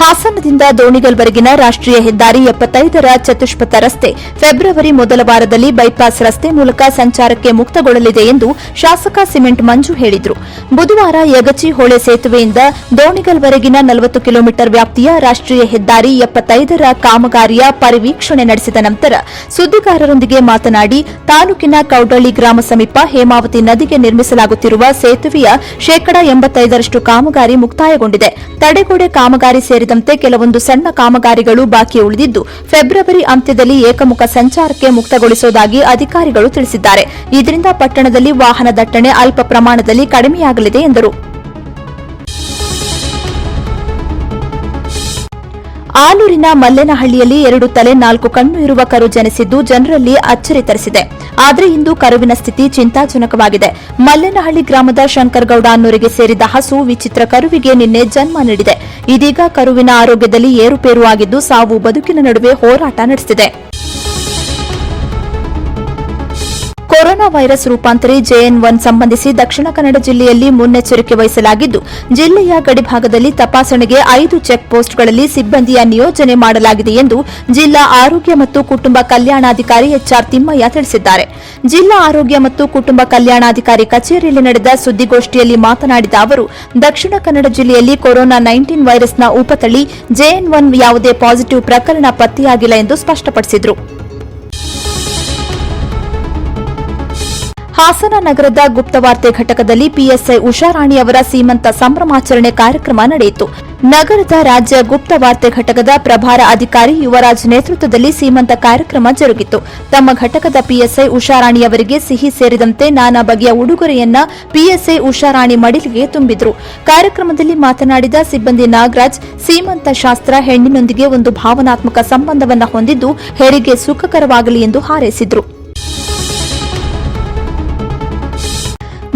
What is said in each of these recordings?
ಹಾಸನದಿಂದ ದೋಣಿಗಲ್ವರೆಗಿನ ರಾಷ್ಟ್ರೀಯ ಹೆದ್ದಾರಿ ಎಪ್ಪತ್ತೈದರ ಚತುಷ್ಪಥ ರಸ್ತೆ ಫೆಬ್ರವರಿ ಮೊದಲ ವಾರದಲ್ಲಿ ಬೈಪಾಸ್ ರಸ್ತೆ ಮೂಲಕ ಸಂಚಾರಕ್ಕೆ ಮುಕ್ತಗೊಳ್ಳಲಿದೆ ಎಂದು ಶಾಸಕ ಸಿಮೆಂಟ್ ಮಂಜು ಹೇಳಿದರು. ಬುಧವಾರ ಯಗಚಿ ಹೊಳೆ ಸೇತುವೆಯಿಂದ ದೋಣಿಗಲ್ವರೆಗಿನ ನಲವತ್ತು ಕಿಲೋಮೀಟರ್ ವ್ಯಾಪ್ತಿಯ ರಾಷ್ಟ್ರೀಯ ಹೆದ್ದಾರಿ ಎಪ್ಪತ್ತೈದರ ಕಾಮಗಾರಿಯ ಪರಿವೀಕ್ಷಣೆ ನಡೆಸಿದ ನಂತರ ಸುದ್ದಿಗಾರರೊಂದಿಗೆ ಮಾತನಾಡಿ, ತಾಲೂಕಿನ ಕೌಡಳ್ಳಿ ಗ್ರಾಮ ಸಮೀಪ ಹೇಮಾವತಿ ನದಿಗೆ ನಿರ್ಮಿಸಲಾಗುತ್ತಿರುವ ಸೇತುವೆಯ ಶೇಕಡಾ ಎಂಬತ್ತೈದರಷ್ಟು ಕಾಮಗಾರಿ ಮುಕ್ತಾಯಗೊಂಡಿದೆ. ತಡೆಗೋಡೆ ಕಾಮಗಾರಿ ಸೇರಿದಂತೆ ಕೆಲವೊಂದು ಸಣ್ಣ ಕಾಮಗಾರಿಗಳು ಬಾಕಿ ಉಳಿದಿದ್ದು, ಫೆಬ್ರವರಿ ಅಂತ್ಯದಲ್ಲಿ ಏಕಮುಖ ಸಂಚಾರಕ್ಕೆ ಮುಕ್ತಗೊಳಿಸುವುದಾಗಿ ಅಧಿಕಾರಿಗಳು ತಿಳಿಸಿದ್ದಾರೆ. ಇದರಿಂದ ಪಟ್ಟಣದಲ್ಲಿ ವಾಹನ ದಟ್ಟಣೆ ಅಲ್ಪ ಪ್ರಮಾಣದಲ್ಲಿ ಕಡಿಮೆಯಾಗಲಿದೆ ಎಂದರು. ಆಲೂರಿನ ಮಲ್ಲೇನಹಳ್ಳಿಯಲ್ಲಿ ಎರಡು ತಲೆ ನಾಲ್ಕು ಕಣ್ಣು ಇರುವ ಕರು ಜನಿಸಿದ್ದು ಜನರಲ್ಲಿ ಅಚ್ಚರಿ ತರಿಸಿದೆ. ಆದರೆ ಇಂದು ಕರುವಿನ ಸ್ಥಿತಿ ಚಿಂತಾಜನಕವಾಗಿದೆ. ಮಲ್ಲೇನಹಳ್ಳಿ ಗ್ರಾಮದ ಶಂಕರ್ಗೌಡ ಅನ್ನೂರಿಗೆ ಸೇರಿದ ಹಸು ವಿಚಿತ್ರ ಕರುವಿಗೆ ನಿನ್ನೆ ಜನ್ಮ ನೀಡಿದೆ. ಇದೀಗ ಕರುವಿನ ಆರೋಗ್ಯದಲ್ಲಿ ಏರುಪೇರು ಆಗಿದ್ದು ಸಾವು ಬದುಕಿನ ನಡುವೆ ಹೋರಾಟ ನಡೆಸಿದೆ ಕೊರೋನಾ ವೈರಸ್ ರೂಪಾಂತರಿ ಜೆಎನ್ ಒನ್ ಸಂಬಂಧಿಸಿ ದಕ್ಷಿಣ ಕನ್ನಡ ಜಿಲ್ಲೆಯಲ್ಲಿ ಮುನ್ನೆಚ್ಚರಿಕೆ ವಹಿಸಲಾಗಿದ್ದು, ಜಿಲ್ಲೆಯ ಗಡಿಭಾಗದಲ್ಲಿ ತಪಾಸಣೆಗೆ ಐದು ಚೆಕ್ ಪೋಸ್ಟ್ಗಳಲ್ಲಿ ಸಿಬ್ಬಂದಿಯ ನಿಯೋಜನೆ ಮಾಡಲಾಗಿದೆ ಎಂದು ಜಿಲ್ಲಾ ಆರೋಗ್ಯ ಮತ್ತು ಕುಟುಂಬ ಕಲ್ಯಾಣಾಧಿಕಾರಿ ಎಚ್ಆರ್ ತಿಮ್ಮಯ್ಯ ತಿಳಿಸಿದ್ದಾರೆ. ಜಿಲ್ಲಾ ಆರೋಗ್ಯ ಮತ್ತು ಕುಟುಂಬ ಕಲ್ಯಾಣಾಧಿಕಾರಿ ಕಚೇರಿಯಲ್ಲಿ ನಡೆದ ಸುದ್ದಿಗೋಷ್ಠಿಯಲ್ಲಿ ಮಾತನಾಡಿದ ಅವರು, ದಕ್ಷಿಣ ಕನ್ನಡ ಜಿಲ್ಲೆಯಲ್ಲಿ ಕೊರೋನಾ ನೈನ್ಟೀನ್ ವೈರಸ್ನ ಉಪತಳಿ ಜೆಎನ್ ಒನ್ ಯಾವುದೇ ಪಾಸಿಟಿವ್ ಪ್ರಕರಣ ಪತ್ತೆಯಾಗಿಲ್ಲ ಎಂದು ಸ್ಪಷ್ಟಪಡಿಸಿದರು. ಹಾಸನ ನಗರದ ಗುಪ್ತವಾರ್ತೆ ಘಟಕದಲ್ಲಿ ಪಿಎಸ್ಐ ಉಷಾರಾಣಿ ಅವರ ಸೀಮಂತ ಸಂಭ್ರಮಾಚರಣೆ ಕಾರ್ಯಕ್ರಮ ನಡೆಯಿತು. ನಗರದ ರಾಜ್ಯ ಗುಪ್ತವಾರ್ತೆ ಘಟಕದ ಪ್ರಭಾರ ಅಧಿಕಾರಿ ಯುವರಾಜ್ ನೇತೃತ್ವದಲ್ಲಿ ಸೀಮಂತ ಕಾರ್ಯಕ್ರಮ ಜರುಗಿತು. ತಮ್ಮ ಘಟಕದ ಪಿಎಸ್ಐ ಉಷಾರಾಣಿ ಅವರಿಗೆ ಸಿಹಿ ಸೇರಿದಂತೆ ನಾನಾ ಬಗೆಯ ಉಡುಗೊರೆಯನ್ನ ಪಿಎಸ್ಐ ಉಷಾರಾಣಿ ಮಡಿಲಿಗೆ ತುಂಬಿದ್ರು. ಕಾರ್ಯಕ್ರಮದಲ್ಲಿ ಮಾತನಾಡಿದ ಸಿಬ್ಬಂದಿ ನಾಗರಾಜ್, ಸೀಮಂತ ಶಾಸ್ತ್ರ ಹೆಣ್ಣಿನೊಂದಿಗೆ ಒಂದು ಭಾವನಾತ್ಮಕ ಸಂಬಂಧವನ್ನು ಹೊಂದಿದ್ದು, ಹೆರಿಗೆ ಸುಖಕರವಾಗಲಿ ಎಂದು ಹಾರೈಸಿದ್ರು.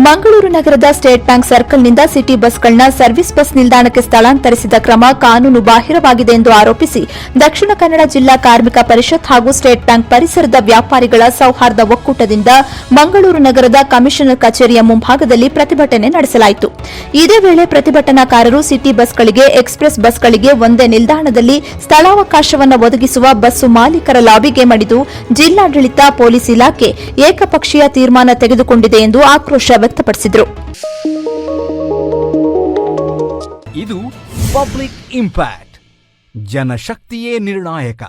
ಮಂಗಳೂರು ನಗರದ ಸ್ಟೇಟ್ ಬ್ಯಾಂಕ್ ಸರ್ಕಲ್ನಿಂದ ಸಿಟಿ ಬಸ್ಗಳನ್ನ ಸರ್ವಿಸ್ ಬಸ್ ನಿಲ್ದಾಣಕ್ಕೆ ಸ್ಥಳಾಂತರಿಸಿದ ಕ್ರಮ ಕಾನೂನು ಬಾಹಿರವಾಗಿದೆ ಎಂದು ಆರೋಪಿಸಿ ದಕ್ಷಿಣ ಕನ್ನಡ ಜಿಲ್ಲಾ ಕಾರ್ಮಿಕ ಪರಿಷತ್ ಹಾಗೂ ಸ್ಟೇಟ್ ಬ್ಯಾಂಕ್ ಪರಿಸರದ ವ್ಯಾಪಾರಿಗಳ ಸೌಹಾರ್ದ ಒಕ್ಕೂಟದಿಂದ ಮಂಗಳೂರು ನಗರದ ಕಮಿಷನರ್ ಕಚೇರಿಯ ಮುಂಭಾಗದಲ್ಲಿ ಪ್ರತಿಭಟನೆ ನಡೆಸಲಾಯಿತು. ಇದೇ ವೇಳೆ ಪ್ರತಿಭಟನಾಕಾರರು ಸಿಟಿ ಬಸ್ಗಳಿಗೆ, ಎಕ್ಸ್ಪ್ರೆಸ್ ಬಸ್ಗಳಿಗೆ ಒಂದೇ ನಿಲ್ದಾಣದಲ್ಲಿ ಸ್ಥಳಾವಕಾಶವನ್ನು ಒದಗಿಸುವ ಬಸ್ಸು ಮಾಲೀಕರ ಲಾಬಿಗೆ ಮಡಿದು ಜಿಲ್ಲಾಡಳಿತ, ಪೊಲೀಸ್ ಇಲಾಖೆ ಏಕಪಕ್ಷೀಯ ತೀರ್ಮಾನ ತೆಗೆದುಕೊಂಡಿದೆ ಎಂದು ಆಕ್ರೋಶ ವ್ಯಕ್ತಪಡಿಸಿದರು. ಇದು ಪಬ್ಲಿಕ್ ಇಂಪ್ಯಾಕ್ಟ್ ಜನಶಕ್ತಿಯೇ ನಿರ್ಣಾಯಕ.